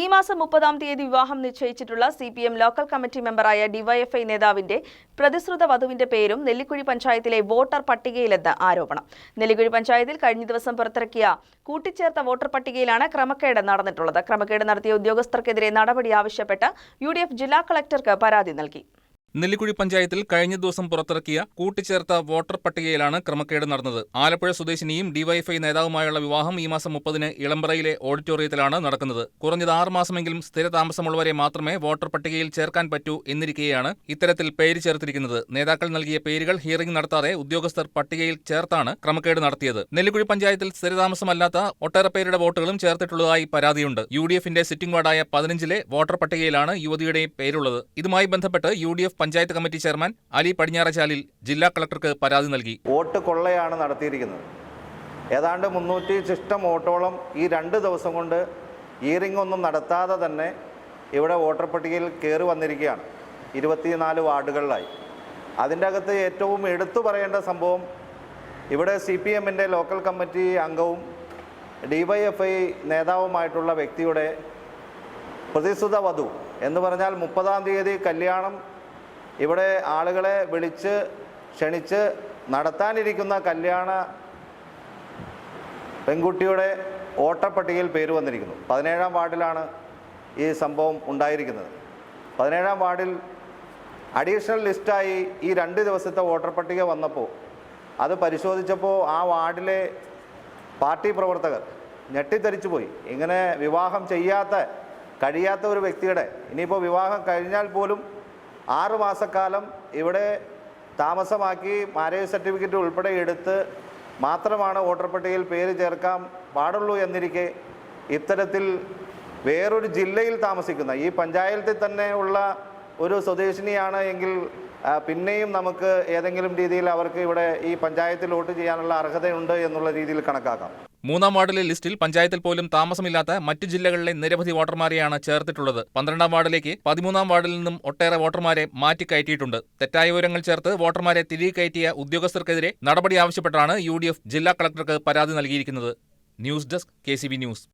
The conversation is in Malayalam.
ഈ മാസം മുപ്പതാം തീയതി വിവാഹം നിശ്ചയിച്ചിട്ടുള്ള സി ലോക്കൽ കമ്മിറ്റി മെമ്പറായ ഡിവൈഎഫ്ഐ നേതാവിന്റെ പ്രതിശ്രുത വധുവിന്റെ പേരും നെല്ലിക്കുഴി പഞ്ചായത്തിലെ വോട്ടർ പട്ടികയിലെന്ന് ആരോപണം. നെല്ലിക്കുഴി പഞ്ചായത്തിൽ കഴിഞ്ഞ ദിവസം പുറത്തിറക്കിയ കൂട്ടിച്ചേർത്ത വോട്ടർ പട്ടികയിലാണ് ക്രമക്കേട് നടന്നിട്ടുള്ളത്. ക്രമക്കേട് നടത്തിയ ഉദ്യോഗസ്ഥർക്കെതിരെ നടപടി ആവശ്യപ്പെട്ട് യു ജില്ലാ കളക്ടർക്ക് പരാതി നൽകി. നെല്ലിക്കുഴി പഞ്ചായത്തിൽ കഴിഞ്ഞ ദിവസം പുറത്തിറക്കിയ കൂട്ടിച്ചേർത്ത വോട്ടർ പട്ടികയിലാണ് ക്രമക്കേട് നടന്നത്. ആലപ്പുഴ സ്വദേശിനിയും ഡിവൈഎഫ്ഐ നേതാവുമായുള്ള വിവാഹം ഈ മാസം മുപ്പതിന് ഇളമ്പ്രയിലെ ഓഡിറ്റോറിയത്തിലാണ് നടക്കുന്നത്. കുറഞ്ഞത് ആറുമാസമെങ്കിലും സ്ഥിര താമസമുള്ളവരെ മാത്രമേ വോട്ടർ പട്ടികയിൽ ചേർക്കാൻ പറ്റൂ എന്നിരിക്കെയാണ് ഇത്തരത്തിൽ പേര് ചേർത്തിരിക്കുന്നത്. നേതാക്കൾ നൽകിയ പേരുകൾ ഹിയറിംഗ് നടത്താതെ ഉദ്യോഗസ്ഥർ പട്ടികയിൽ ചേർത്താണ് ക്രമക്കേട് നടത്തിയത്. നെല്ലിക്കുഴി പഞ്ചായത്തിൽ സ്ഥിരതാമസമല്ലാത്ത ഒട്ടേറെ പേരുടെ വോട്ടുകളും ചേർത്തിട്ടുള്ളതായി പരാതിയുണ്ട്. യു ഡി എഫിന്റെ സിറ്റിംഗ് വാർഡായ പതിനഞ്ചിലെ വോട്ടർ പട്ടികയിലാണ് യുവതിയുടെയും പേരുള്ളത്. ഇതുമായി ബന്ധപ്പെട്ട് U D F panchayat committee chairman Ali Padinjarachalil ജില്ലാ കളക്ടർക്ക് പരാതി നൽകി. വോട്ട് കൊള്ളയാണ് നടത്തിയിരിക്കുന്നത്. ഏതാണ്ട് മുന്നൂറ്റി ശിഷ്ടം വോട്ടോളം ഈ രണ്ട് ദിവസം കൊണ്ട് ഇയറിംഗ് ഒന്നും നടത്താതെ തന്നെ ഇവിടെ വോട്ടർ പട്ടികയിൽ കയറി വന്നിരിക്കുകയാണ്. ഇരുപത്തിനാല് വാർഡുകളിലായി. അതിന്റെ അകത്ത് ഏറ്റവും എടുത്തു പറയേണ്ട സംഭവം ഇവിടെ സി പി എമ്മിന്റെ ലോക്കൽ കമ്മിറ്റി അംഗവും ഡിവൈഎഫ്ഐ നേതാവുമായിട്ടുള്ള വ്യക്തിയുടെ പ്രതിസുത വധു എന്ന് പറഞ്ഞാൽ മുപ്പതാം തീയതി കല്യാണം ഇവിടെ ആളുകളെ വിളിച്ച് ക്ഷണിച്ച് നടത്താനിരിക്കുന്ന കല്യാണ പെൺകുട്ടിയുടെ ഓട്ടപ്പട്ടികയിൽ പേര് വന്നിരിക്കുന്നു. പതിനേഴാം വാർഡിലാണ് ഈ സംഭവം ഉണ്ടായിരിക്കുന്നത്. പതിനേഴാം വാർഡിൽ അഡീഷണൽ ലിസ്റ്റായി ഈ രണ്ട് ദിവസത്തെ വോട്ടർ പട്ടിക വന്നപ്പോൾ അത് പരിശോധിച്ചപ്പോൾ ആ വാർഡിലെ പാർട്ടി പ്രവർത്തകർ ഞെട്ടിത്തെറിച്ചു പോയി. ഇങ്ങനെ വിവാഹം ചെയ്യാത്ത കഴിയാത്ത ഒരു വ്യക്തിയുടെ ഇനിയിപ്പോൾ വിവാഹം കഴിഞ്ഞാൽ പോലും ആറ് മാസക്കാലം ഇവിടെ താമസമാക്കി മാരേജ് സർട്ടിഫിക്കറ്റ് ഉൾപ്പെടെ എടുത്ത് മാത്രമാണ് വോട്ടർ പട്ടികയിൽ പേര് ചേർക്കാൻ പാടുള്ളൂ എന്നിരിക്കെ ഇത്തരത്തിൽ വേറൊരു ജില്ലയിൽ താമസിക്കുന്ന ഈ പഞ്ചായത്തിൽ തന്നെ ഉള്ള ഒരു സ്വദേശിനിയാണ് എങ്കിൽ പിന്നെയും നമുക്ക് ഏതെങ്കിലും രീതിയിൽ അവർക്ക് ഇവിടെ ഈ പഞ്ചായത്തിൽ വോട്ട് ചെയ്യാനുള്ള അർഹതയുണ്ട് എന്നുള്ള രീതിയിൽ കണക്കാക്കാം. മൂന്നാം വാർഡിലെ ലിസ്റ്റിൽ പഞ്ചായത്തിൽ പോലും താമസമില്ലാത്ത മറ്റു ജില്ലകളിലെ നിരവധി വോട്ടർമാരെയാണ് ചേർത്തിട്ടുള്ളത്. പന്ത്രണ്ടാം വാർഡിലേക്ക് പതിമൂന്നാം വാർഡിൽ നിന്നും ഒട്ടേറെ വോട്ടർമാരെ മാറ്റിക്കയറ്റിയിട്ടുണ്ട് തെറ്റായ വിവരങ്ങൾ ചേർത്ത് വോട്ടർമാരെ തിരികെ കയറ്റിയ ഉദ്യോഗസ്ഥർക്കെതിരെ നടപടി ആവശ്യപ്പെട്ടാണ് യു ജില്ലാ കളക്ടർക്ക് പരാതി നൽകിയിരിക്കുന്നത്. News desk K news.